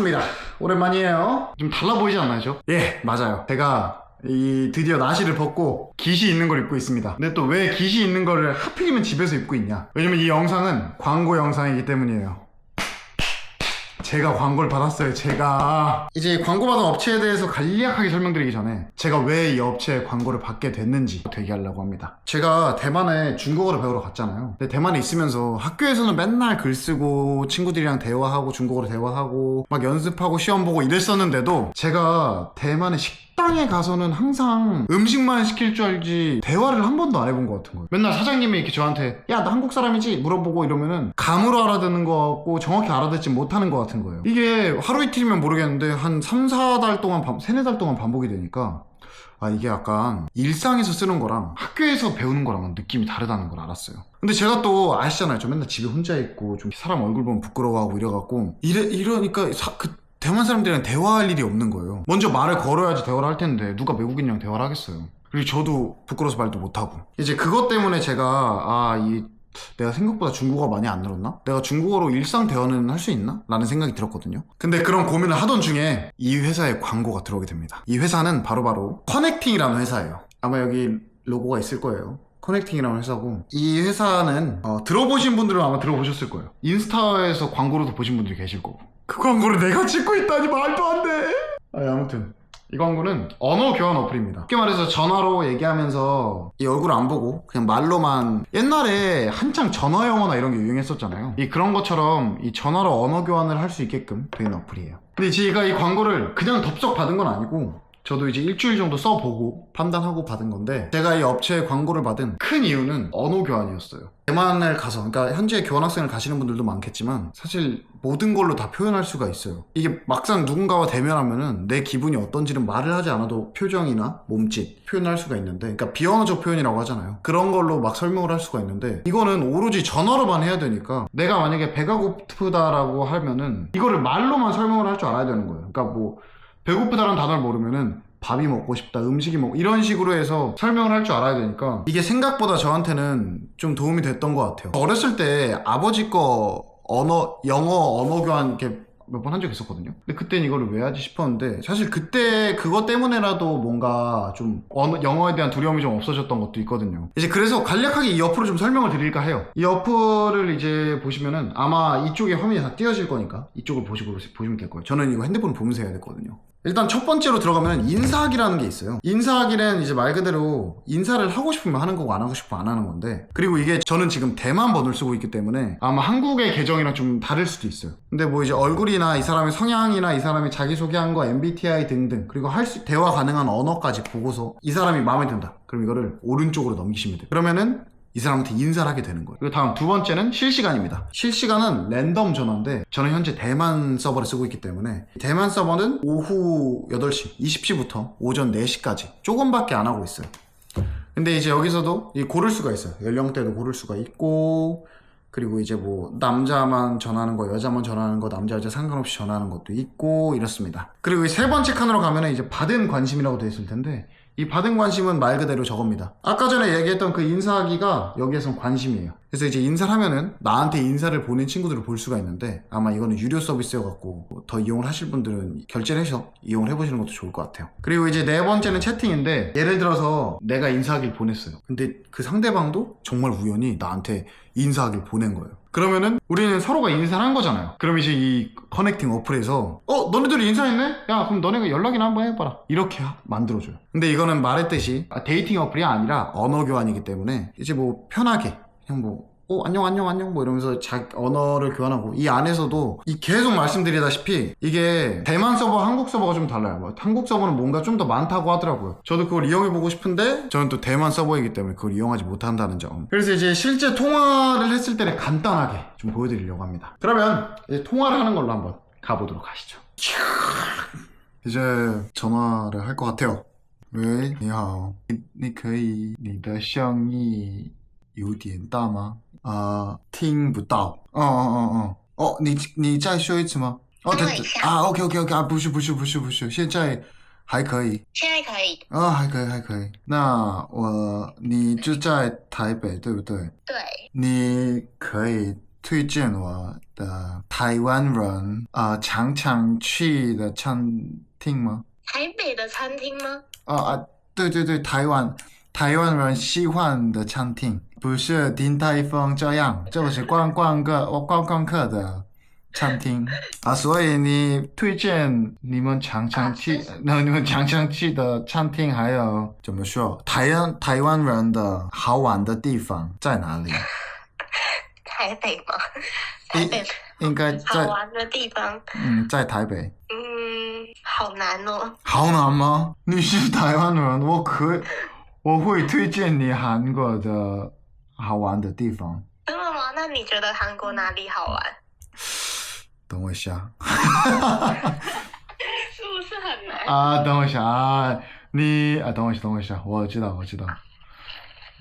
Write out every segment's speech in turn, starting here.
반갑습니다. 오랜만이에요. 좀 달라 보이지 않나요, 저? 예, 맞아요. 제가 이 드디어 나시를 벗고 깃이 있는 걸 입고 있습니다. 근데 또 왜 깃이 있는 거를 하필이면 집에서 입고 있냐? 왜냐면 이 영상은 광고 영상이기 때문이에요. 제가 광고를 받았어요, 제가. 이제 광고 받은 업체에 대해서 간략하게 설명드리기 전에 제가 왜 이 업체에 광고를 받게 됐는지 대기하려고 합니다. 제가 대만에 중국어를 배우러 갔잖아요. 근데 대만에 있으면서 학교에서는 맨날 글 쓰고 친구들이랑 대화하고 중국어로 대화하고 막 연습하고 시험 보고 이랬었는데도 제가 대만의 식 당에 가서는 항상 음식만 시킬 줄 알지 대화를 한 번도 안 해본 것 같은 거예요. 맨날 사장님이 이렇게 저한테 야 나 한국 사람이지 물어보고 이러면은 감으로 알아듣는 것 같고 정확히 알아듣지 못하는 것 같은 거예요. 이게 하루 이틀이면 모르겠는데 한 3, 4달 동안 반, 3, 4달 동안 반복이 되니까 아 이게 약간 일상에서 쓰는 거랑 학교에서 배우는 거랑은 느낌이 다르다는 걸 알았어요. 근데 제가 또 아시잖아요. 저 맨날 집에 혼자 있고 좀 사람 얼굴 보면 부끄러워하고 이래갖고 이래 이러니까 사- 그 대만 사람들이랑 대화할 일이 없는 거예요. 먼저 말을 걸어야지 대화를 할 텐데 누가 외국인이랑 대화를 하겠어요. 그리고 저도 부끄러워서 말도 못하고 이제 그것 때문에 제가 아이 내가 생각보다 중국어가 많이 안 늘었나? 내가 중국어로 일상 대화는 할 수 있나? 라는 생각이 들었거든요. 근데 그런 고민을 하던 중에 이 회사에 광고가 들어오게 됩니다. 이 회사는 바로 바로 커넥팅이라는 회사예요. 아마 여기 로고가 있을 거예요. 커넥팅이라는 회사고 이 회사는 어, 들어보신 분들은 아마 들어보셨을 거예요. 인스타에서 광고로도 보신 분들이 계실 거고 그 광고를 내가 찍고 있다니 말도 안 돼. 아니, 아무튼 이 광고는 언어 교환 어플입니다. 쉽게 말해서 전화로 얘기하면서 이 얼굴 안 보고 그냥 말로만 옛날에 한창 전화 영어나 이런 게 유행했었잖아요. 이 그런 것처럼 이 전화로 언어 교환을 할 수 있게끔 된 어플이에요. 근데 제가 이 광고를 그냥 덥석 받은 건 아니고 저도 이제 일주일 정도 써보고 판단하고 받은 건데 제가 이 업체에 광고를 받은 큰 이유는 언어 교환이었어요. 대만을 가서 그러니까 현재 교환학생을 가시는 분들도 많겠지만 사실 모든 걸로 다 표현할 수가 있어요. 이게 막상 누군가와 대면하면은 내 기분이 어떤지는 말을 하지 않아도 표정이나 몸짓 표현할 수가 있는데 그러니까 비언어적 표현이라고 하잖아요. 그런 걸로 막 설명을 할 수가 있는데 이거는 오로지 전화로만 해야 되니까 내가 만약에 배가 고프다라고 하면은 이거를 말로만 설명을 할 줄 알아야 되는 거예요. 그러니까 뭐 배고프다라는 단어를 모르면은 밥이 먹고 싶다, 음식이 먹 이런 식으로 해서 설명을 할 줄 알아야 되니까 이게 생각보다 저한테는 좀 도움이 됐던 것 같아요. 어렸을 때 아버지 거 언어 영어 언어 교환 이렇게 몇 번 한 적 있었거든요. 근데 그땐 이거를 왜 하지 싶었는데 사실 그때 그것 때문에라도 뭔가 좀 언어, 영어에 대한 두려움이 좀 없어졌던 것도 있거든요. 이제 그래서 간략하게 이 어플을 좀 설명을 드릴까 해요. 이 어플을 이제 보시면은 아마 이쪽에 화면이 다 띄어질 거니까 이쪽을 보시고 보시면 될 거예요. 저는 이거 핸드폰 보면서 해야 되거든요. 일단 첫 번째로 들어가면 인사하기라는 게 있어요. 인사하기는 이제 말 그대로 인사를 하고 싶으면 하는 거고 안 하고 싶으면 안 하는 건데 그리고 이게 저는 지금 대만 번호를 쓰고 있기 때문에 아마 한국의 계정이랑 좀 다를 수도 있어요. 근데 뭐 이제 얼굴이나 이 사람의 성향이나 이 사람이 자기소개한 거 MBTI 등등 그리고 할 수 대화 가능한 언어까지 보고서 이 사람이 마음에 든다. 그럼 이거를 오른쪽으로 넘기시면 돼요. 그러면은 이 사람한테 인사를 하게 되는 거예요. 그리고 다음 두 번째는 실시간입니다. 실시간은 랜덤 전화인데 저는 현재 대만 서버를 쓰고 있기 때문에 대만 서버는 오후 8시, 20시부터 오전 4시까지 조금밖에 안 하고 있어요. 근데 이제 여기서도 이 고를 수가 있어요. 연령대도 고를 수가 있고 그리고 이제 뭐 남자만 전화하는 거, 여자만 전화하는 거, 남자 여자 상관없이 전화하는 것도 있고 이렇습니다. 그리고 이세 번째 칸으로 가면은 이제 받은 관심이라고 되어 있을 텐데 이 받은 관심은 말 그대로 저겁니다. 아까 전에 얘기했던 그 인사하기가 여기에선 관심이에요. 그래서 이제 인사를 하면은 나한테 인사를 보낸 친구들을 볼 수가 있는데 아마 이거는 유료 서비스여갖고 더 이용을 하실 분들은 결제를 해서 이용을 해보시는 것도 좋을 것 같아요. 그리고 이제 네 번째는 채팅인데 예를 들어서 내가 인사하기를 보냈어요. 근데 그 상대방도 정말 우연히 나한테 인사하기를 보낸 거예요. 그러면은 우리는 서로가 인사를 한 거잖아요. 그럼 이제 이 커넥팅 어플에서 어 너네들이 인사했네? 야 그럼 너네가 연락이나 한번 해봐라. 이렇게 하- 만들어줘요. 근데 이거는 말했듯이 아, 데이팅 어플이 아니라 언어 교환이기 때문에 이제 뭐 편하게 그냥 뭐 어, 안녕, 안녕, 안녕, 뭐 이러면서 자, 언어를 교환하고, 이 안에서도, 이 계속 말씀드리다시피, 이게 대만 서버, 한국 서버가 좀 달라요. 뭐 한국 서버는 뭔가 좀 더 많다고 하더라고요. 저도 그걸 이용해보고 싶은데, 저는 또 대만 서버이기 때문에 그걸 이용하지 못한다는 점. 그래서 이제 실제 통화를 했을 때는 간단하게 좀 보여드리려고 합니다. 그러면, 이제 통화를 하는 걸로 한번 가보도록 하시죠. 이제 전화를 할 것 같아요. 喂，你好，你你可以你的声音有点大吗？ 啊、听不到。哦哦哦哦哦，你你再说一次吗？哦，等一下啊，OK OK OK 啊，不是不是不是不是，现在还可以现在可以，啊，还可以还可以。那我你就在台北对不对？对，你可以推荐我的台湾人啊、呃常常去的餐厅吗？台北的餐厅吗？啊啊，对对对，台湾台湾人喜欢的餐厅，不是鼎泰丰这样，就是观光客哦观光客的餐厅 啊，所以你推荐你们常常去 那、你们常常去的餐厅，还有怎么说，台湾台湾人的好玩的地方在哪里？台北吗？台北应该好在玩的地方，嗯，在台北。嗯，好难哦。好难吗？你是台湾人，我可以，我会推荐你韩国的好玩的地方。真的吗？那你觉得韩国哪里好玩？等我一下 是不是很难？啊，等我一下啊，你啊，等我一下，等我一下，我知道，我知道。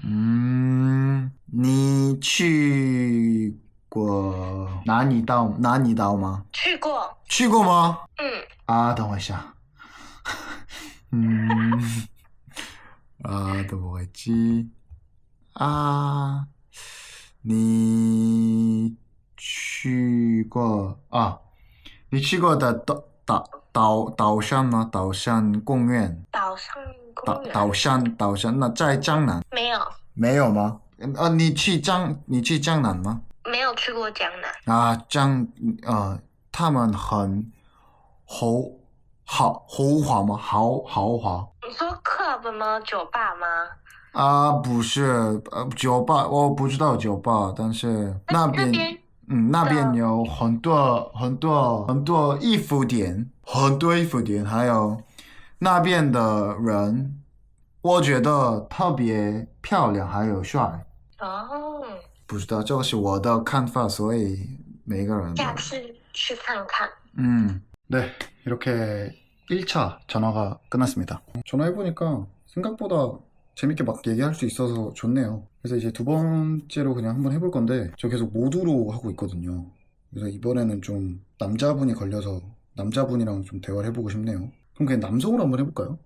嗯，你去过哪里岛？哪里岛吗？去过，去过吗？嗯，啊，等我一下。嗯，啊，都不会记。啊，你去过啊？你去过的岛岛岛岛上吗？岛上公园，岛上岛公园岛上岛山，那在江南没有，没有吗？啊，你去江你去江南吗？没有去过江南。啊，江呃，他们很豪豪豪华吗？豪豪华你说 club 吗？酒吧吗？啊，不是呃酒吧，我不知道酒吧，但是那边边嗯那边的有很多很多很多衣服店，很多衣服店，还有那边的人，我觉得特别漂亮，还有帅。哦，不知道，这个是我的看法，所以每个人的下次去看看。음. 네, 이렇게 1차 전화가 끝났습니다. 전화해보니까 생각보다 재밌게 막 얘기할 수 있어서 좋네요. 그래서 이제 두 번째로 그냥 한번 해볼 건데, 저 계속 모두로 하고 있거든요. 그래서 이번에는 좀 남자분이 걸려서 남자분이랑 좀 대화를 해보고 싶네요. 그럼 그냥 남성으로 한번 해볼까요?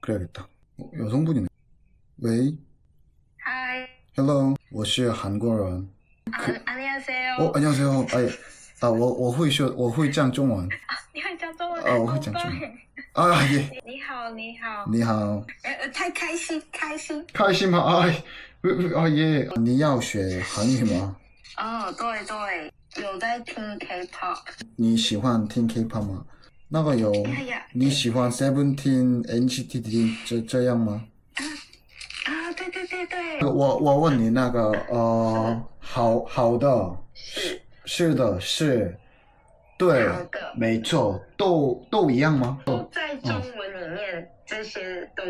그래야겠다. 어, 여성분이네. 웨이, 嗨， hello, 我是韩国人.安安利세요。 어, 안녕하세요. 아, 아, 我我会说我会讲中文.你会讲中文？啊我会讲中文啊， 예. 你好，你好。你好。呃呃，太开心，开心。开心吗？哎，喂喂啊耶！你要学韩语吗？哦，对对，有在听 K-pop。你喜欢听 K-pop 吗？那个有哎呀，你喜欢 Seventeen、NCT 这这样吗？啊啊，对对对对，我我问你那个呃，好好的是是的是，对没错，都都一样吗？都在中文里面，这些都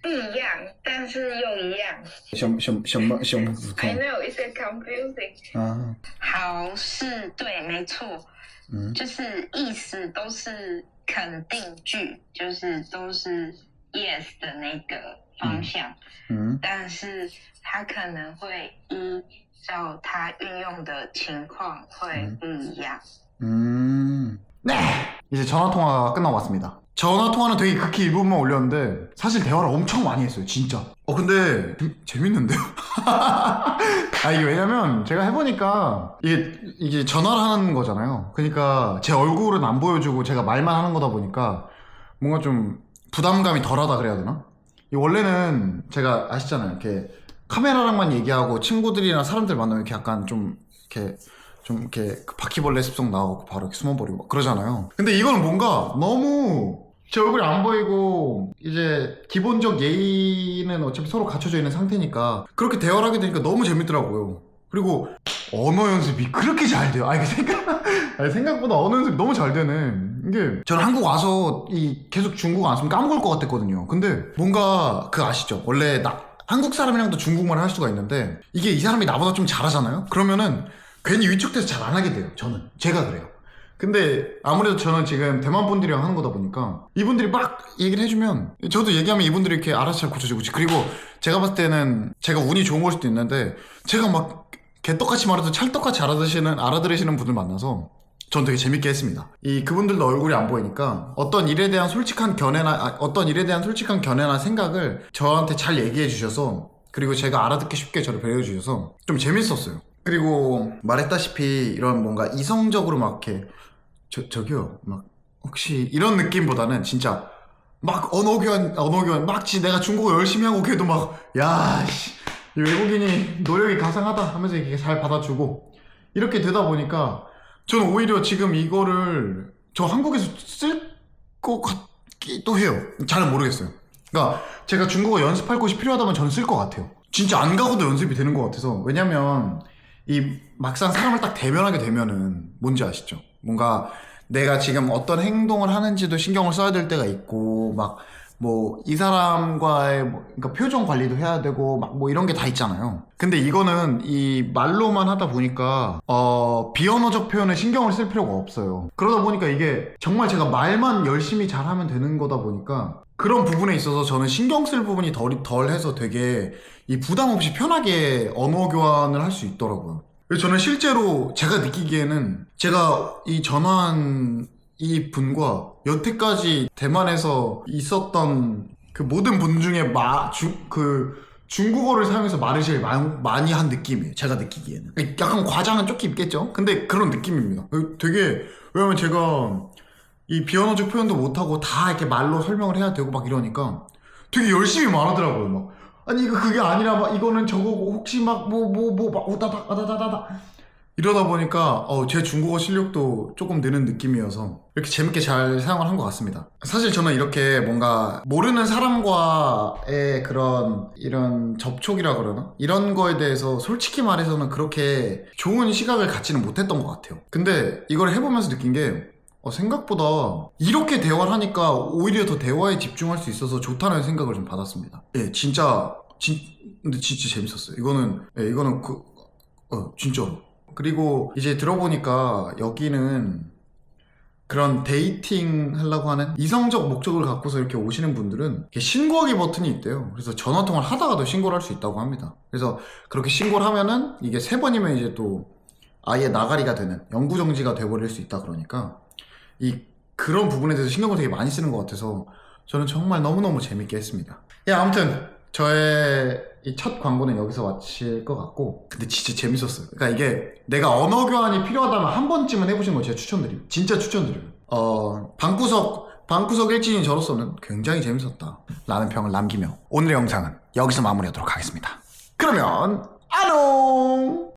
不一样，但是又一样。什么什么什么什么不 I 同 know it's confusing。啊？好是对，没错，嗯就是意思都是肯定句，就是都是 yes 的那个方向。嗯但是它可能会依照它运用的情况会不一样。 음. 네. 이제 전화 통화가 끝나고 왔습니다. 전화 통화는 되게 극히 일부분만 올렸는데 사실 대화를 엄청 많이 했어요, 진짜. 어 근데 좀 재밌는데요? 아 이게 왜냐면 제가 해보니까 이게 이게 전화를 하는 거잖아요. 그러니까 제 얼굴은 안 보여주고 제가 말만 하는 거다 보니까 뭔가 좀 부담감이 덜하다 그래야 되나? 이 원래는 제가 아시잖아요. 이렇게 카메라랑만 얘기하고 친구들이나 사람들 만나면 이렇게 약간 좀 이렇게 좀 이렇게 그 바퀴벌레 습성 나오고 바로 이렇게 숨어버리고 막 그러잖아요. 근데 이거는 뭔가 너무 제 얼굴이 안 보이고 이제 기본적 예의는 어차피 서로 갖춰져 있는 상태니까 그렇게 대화를 하게 되니까 너무 재밌더라고요. 그리고 언어 연습이 그렇게 잘 돼요. 아니 생각 아니, 생각보다 언어 연습이 너무 잘 되네. 이게 저는 한국 와서 이 계속 중국어 안 쓰면 까먹을 것 같았거든요. 근데 뭔가 그 아시죠? 원래 나 한국 사람이랑도 중국말을 할 수가 있는데 이게 이 사람이 나보다 좀 잘하잖아요. 그러면은 괜히 위축돼서 잘 안 하게 돼요. 저는 제가 그래요. 근데 아무래도 저는 지금 대만 분들이랑 하는 거다 보니까 이분들이 막 얘기를 해주면 저도 얘기하면 이분들이 이렇게 알아서 잘 고쳐주고 그리고 제가 봤을 때는 제가 운이 좋은 걸 수도 있는데 제가 막 개떡같이 말해도 찰떡같이 알아들으시는 알아들으시는 분들 만나서 전 되게 재밌게 했습니다. 이 그분들도 얼굴이 안 보이니까 어떤 일에 대한 솔직한 견해나 아, 어떤 일에 대한 솔직한 견해나 생각을 저한테 잘 얘기해 주셔서 그리고 제가 알아듣기 쉽게 저를 배워 주셔서 좀 재밌었어요. 그리고 말했다시피 이런 뭔가 이성적으로 막 이렇게 저, 저기요 막 혹시 이런 느낌보다는 진짜 막 언어 교환 언어 교환 막 지 내가 중국어 열심히 하고 걔도 막야 이 외국인이 노력이 가상하다 하면서 이렇게 잘 받아주고 이렇게 되다 보니까 저는 오히려 지금 이거를 저 한국에서 쓸 것 같기도 해요. 잘 모르겠어요. 그러니까 제가 중국어 연습할 곳이 필요하다면 저는 쓸 것 같아요. 진짜 안 가고도 연습이 되는 것 같아서 왜냐면 이 막상 사람을 딱 대면하게 되면은 뭔지 아시죠? 뭔가 내가 지금 어떤 행동을 하는지도 신경을 써야 될 때가 있고 막 뭐 이 사람과의 뭐 그러니까 표정 관리도 해야 되고 막 뭐 이런 게 다 있잖아요. 근데 이거는 이 말로만 하다 보니까 어 비언어적 표현에 신경을 쓸 필요가 없어요. 그러다 보니까 이게 정말 제가 말만 열심히 잘하면 되는 거다 보니까 그런 부분에 있어서 저는 신경 쓸 부분이 덜, 덜 해서 되게 이 부담 없이 편하게 언어 교환을 할 수 있더라고요. 저는 실제로 제가 느끼기에는 제가 이 전화한 이 분과 여태까지 대만에서 있었던 그 모든 분 중에 마, 주, 그 중국어를 사용해서 말을 제일 마- 많이 한 느낌이에요. 제가 느끼기에는. 약간 과장은 조금 있겠죠? 근데 그런 느낌입니다. 되게, 왜냐면 제가 이 비언어적 표현도 못하고 다 이렇게 말로 설명을 해야 되고 막 이러니까 되게 열심히 말하더라고요. 막 아니 이거 그게 아니라 막 이거는 저거고 혹시 막 뭐 뭐 뭐막 우다다 아다다다다 이러다 보니까 어, 제 중국어 실력도 조금 느는 느낌이어서 이렇게 재밌게 잘 사용을 한 것 같습니다. 사실 저는 이렇게 뭔가 모르는 사람과의 그런 이런 접촉이라 그러나 이런 거에 대해서 솔직히 말해서는 그렇게 좋은 시각을 갖지는 못했던 것 같아요. 근데 이걸 해보면서 느낀 게 어, 생각보다 이렇게 대화를 하니까 오히려 더 대화에 집중할 수 있어서 좋다는 생각을 좀 받았습니다. 예, 진짜 진 근데 진짜 재밌었어요. 이거는 예, 이거는 그 어, 진짜로. 그리고 이제 들어보니까 여기는 그런 데이팅 하려고 하는 이성적 목적을 갖고서 이렇게 오시는 분들은 신고하기 버튼이 있대요. 그래서 전화통화를 하다가도 신고를 할 수 있다고 합니다. 그래서 그렇게 신고를 하면은 이게 세 번이면 이제 또 아예 나가리가 되는 영구정지가 돼버릴 수 있다 그러니까 이 그런 부분에 대해서 신경을 되게 많이 쓰는 것 같아서 저는 정말 너무너무 재밌게 했습니다. 예, 아무튼 저의 이 첫 광고는 여기서 마칠 것 같고 근데 진짜 재밌었어요. 그러니까 이게 내가 언어 교환이 필요하다면 한 번쯤은 해보시는 거 제가 추천드려요. 진짜 추천드려요. 어 방구석 방구석 일진인 저로서는 굉장히 재밌었다 라는 평을 남기며 오늘의 영상은 여기서 마무리하도록 하겠습니다. 그러면 안녕